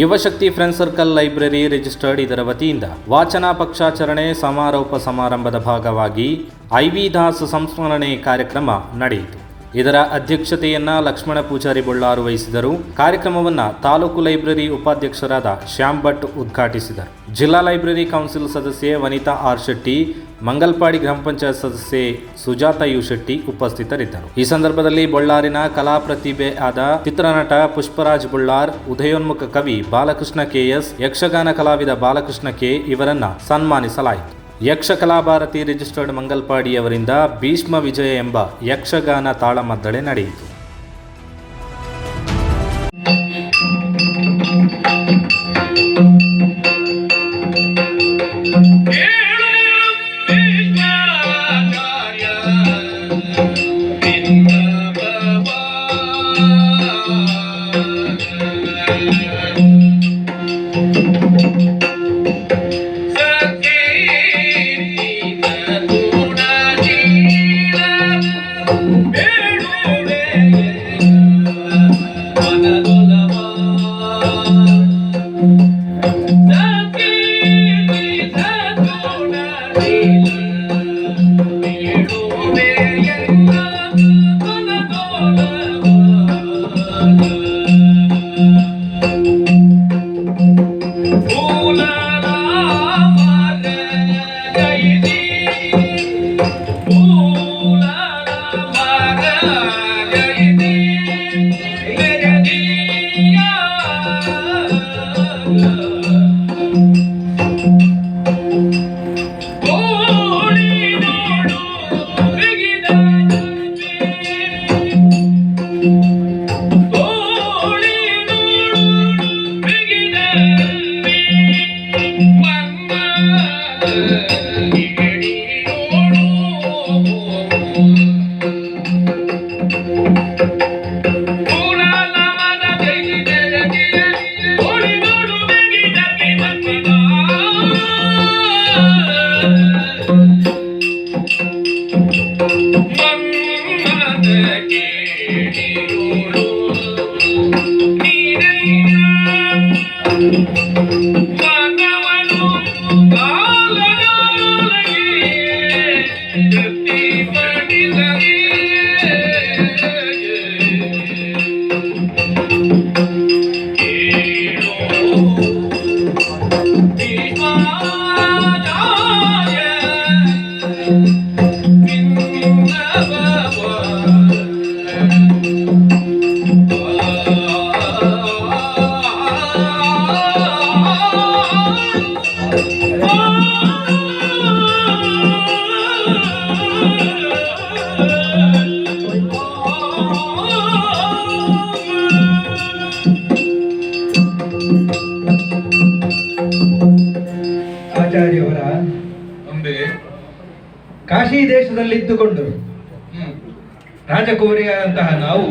Yuvashakti friend circle library registered ಇದರ ವತಿಯಿಂದ ವಾಚನ ಪಕ್ಷಾಚರಣೆ ಸಮಾರೋಪ ಸಮಾರಂಭದ ಭಾಗವಾಗಿ ಐ ವಿ ದಾಸ್ ಸಂಸ್ಮರಣೆ ಕಾರ್ಯಕ್ರಮ ನಡೆಯಿತು. ಇದರ ಅಧ್ಯಕ್ಷತೆಯನ್ನ ಲಕ್ಷ್ಮಣ ಪೂಜಾರಿ ಬೊಳ್ಳಾರು ವಹಿಸಿದರು. ಕಾರ್ಯಕ್ರಮವನ್ನ ತಾಲೂಕು ಲೈಬ್ರರಿ ಉಪಾಧ್ಯಕ್ಷರಾದ ಶ್ಯಾಮ್ ಭಟ್ ಉದ್ಘಾಟಿಸಿದರು. ಜಿಲ್ಲಾ ಲೈಬ್ರರಿ ಕೌನ್ಸಿಲ್ ಸದಸ್ಯೆ ವನಿತಾ ಆರ್ ಶೆಟ್ಟಿ ಮಂಗಲ್ಪಾಡಿ ಗ್ರಾಮ ಪಂಚಾಯತ್ ಸದಸ್ಯೆ ಸುಜಾತ ಯು ಶೆಟ್ಟಿ ಉಪಸ್ಥಿತರಿದ್ದರು. ಈ ಸಂದರ್ಭದಲ್ಲಿ ಬಳ್ಳಾರಿನ ಕಲಾ ಪ್ರತಿಭೆ ಆದ ಚಿತ್ರನಟ ಪುಷ್ಪರಾಜ್ ಬುಳ್ಳಾರ್, ಉದಯೋನ್ಮುಖ ಕವಿ ಬಾಲಕೃಷ್ಣ ಕೆಎಸ್ ಯಕ್ಷಗಾನ ಕಲಾವಿದ ಬಾಲಕೃಷ್ಣ ಕೆ ಇವರನ್ನ ಸನ್ಮಾನಿಸಲಾಯಿತು. ಯಕ್ಷ ಕಲಾಭಾರತಿ ರಿಜಿಸ್ಟರ್ಡ್ ಮಂಗಲ್ಪಾಡಿಯವರಿಂದ ಭೀಷ್ಮ ವಿಜಯ ಎಂಬ ಯಕ್ಷಗಾನ ತಾಳಮದ್ದಳೆ ನಡೆಯಿತು. Thank you. ಕಾಶಿ ದೇಶದಲ್ಲಿ ಇದ್ದುಕೊಂಡು ರಾಜಕುಮಾರಿಯಾದಂತಹ ನಾವು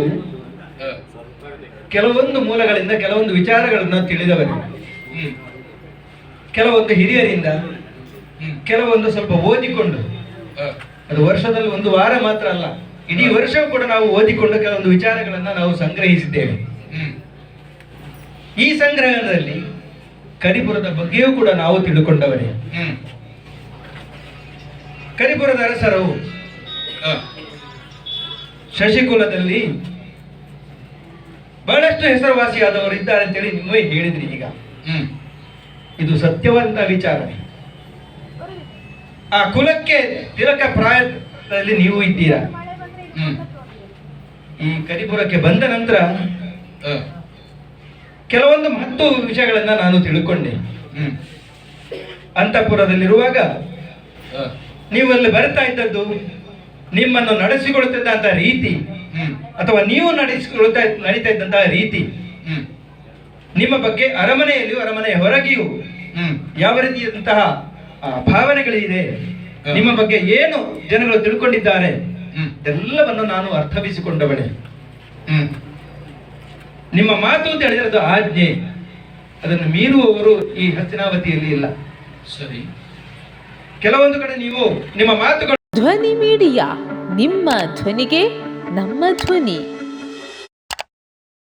ಕೆಲವೊಂದು ಮೂಲಗಳಿಂದ ಕೆಲವೊಂದು ವಿಚಾರಗಳನ್ನು ತಿಳಿದವರು. ಕೆಲವೊಂದು ಹಿರಿಯರಿಂದ ಕೆಲವೊಂದು ಸ್ವಲ್ಪ ಓದಿಕೊಂಡು. ಅದು ವರ್ಷದಲ್ಲಿ ಒಂದು ವಾರ ಮಾತ್ರ ಅಲ್ಲ ಇಡೀ ವರ್ಷವೂ ಕೂಡ ನಾವು ಓದಿಕೊಂಡು ಕೆಲವೊಂದು ವಿಚಾರಗಳನ್ನ ನಾವು ಸಂಗ್ರಹಿಸಿದ್ದೇವೆ. ಈ ಸಂಗ್ರಹದಲ್ಲಿ ಕರಿಪುರದ ಬಗ್ಗೆಯೂ ಕೂಡ ನಾವು ತಿಳ್ಕೊಂಡವರೇ ಕರಿಪುರದ ಅರಸರು ಶಶಿಕುಲದಲ್ಲಿ ಬಹಳಷ್ಟು ಹೆಸರುವಾಸಿಯಾದವರು ಇದ್ದಾರೆ ಅಂತೇಳಿ ನಿಮ್ಮೇ ಹೇಳಿದ್ರಿ ಈಗ. ಇದು ಸತ್ಯವಂತ ವಿಚಾರ. ಆ ಕುಲಕ್ಕೆ ತಿಲಕ ಪ್ರಾಯದಲ್ಲಿ ನೀವು ಇದ್ದೀರಾ? ಈ ಕರಿಪುರಕ್ಕೆ ಬಂದ ನಂತರ ಕೆಲವೊಂದು ಹತ್ತು ವಿಷಯಗಳನ್ನ ನಾನು ತಿಳ್ಕೊಂಡೆ. ಅಂತಃಪುರದಲ್ಲಿರುವಾಗ ಅ, ನೀವು ಅಲ್ಲಿ ಬರ್ತಾ ಇದ್ದದ್ದು ನಿಮ್ಮನ್ನು ನಡೆಸಿಕೊಳ್ಳುತ್ತಿದ್ದಂಥ ರೀತಿ ಅಥವಾ ನೀವು ನಡೆಸಿಕೊಳ್ಳುತ್ತಾ ನಡೀತಾ ಇದ್ದಂತಹ ರೀತಿ ನಿಮ್ಮ ಬಗ್ಗೆ ಅರಮನೆಯಲ್ಲಿಯೂ ಅರಮನೆಯ ಹೊರಗೆಯೂ ಯಾವ ರೀತಿಯಾದಂತಹ ಭಾವನೆಗಳಿದೆ? ನಿಮ್ಮ ಬಗ್ಗೆ ಏನು ಜನಗಳು ತಿಳ್ಕೊಂಡಿದ್ದಾರೆ? ಎಲ್ಲವನ್ನು ನಾನು ಅರ್ಥವಿಸಿಕೊಂಡವಳೆ ನಿಮ್ಮ ಮಾತು ಅಂತ ಹೇಳಿದ್ರೆ ಅದು ಆಜ್ಞೆ. ಅದನ್ನು ಮೀರುವವರು ಈ ಹಸ್ತಿನಾವತಿಯಲ್ಲಿ ಇಲ್ಲ. ಸರಿ. ಕೆಲವೊಂದು ಕಡೆ ನೀವು ನಿಮ್ಮ ಮಾತುಗಳು ಧ್ವನಿ ಮೀಡಿಯಾ ನಿಮ್ಮ ಧ್ವನಿಗೆ ನಮ್ಮ ಧ್ವನಿ.